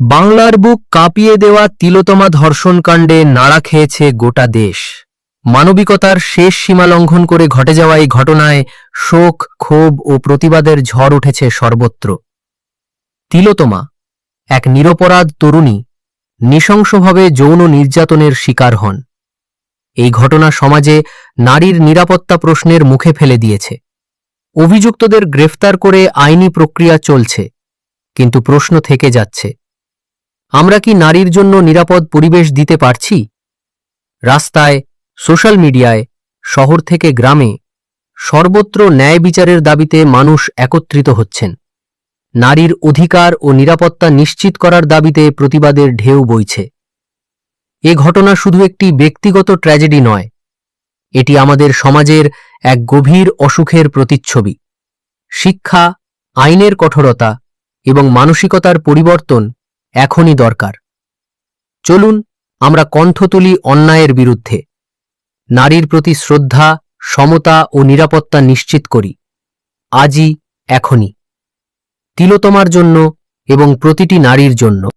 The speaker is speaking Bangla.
বাংলার বুক কাঁপিয়ে দেওয়া তিলোতমা ধর্ষণকাণ্ডে নাড়া খেয়েছে গোটা দেশ। মানবিকতার শেষ সীমা লঙ্ঘন করে ঘটে যাওয়া এই ঘটনায় শোক, ক্ষোভ ও প্রতিবাদের ঝড় উঠেছে সর্বত্র। তিলোতমা এক নিরপরাধ তরুণী, নৃশংসভাবে যৌন নির্যাতনের শিকার হন। এই ঘটনা সমাজে নারীর নিরাপত্তা প্রশ্নের মুখে ফেলে দিয়েছে। অভিযুক্তদের গ্রেফতার করে আইনি প্রক্রিয়া চলছে, কিন্তু প্রশ্ন থেকে যাচ্ছে আমরা কি নারীর জন্য নিরাপদ পরিবেশ দিতে পারছি? রাস্তায়, সোশ্যাল মিডিয়ায়, শহর থেকে গ্রামে, সর্বত্র ন্যায় বিচারের দাবিতে মানুষ একত্রিত হচ্ছেন। নারীর অধিকার ও নিরাপত্তা নিশ্চিত করার দাবিতে প্রতিবাদের ঢেউ বইছে। এ ঘটনা শুধু একটি ব্যক্তিগত ট্র্যাজেডি নয়, এটি আমাদের সমাজের এক গভীর অসুখের প্রতিচ্ছবি। শিক্ষা, আইনের কঠোরতা এবং মানসিকতার পরিবর্তন এখনই দরকার। চলুন আমরা কণ্ঠ তুলি অন্যায়ের বিরুদ্ধে। নারীর প্রতি শ্রদ্ধা, সমতা ও নিরাপত্তা নিশ্চিত করি। আজই, এখনই। তিলোতমার জন্য এবং প্রতিটি নারীর জন্য।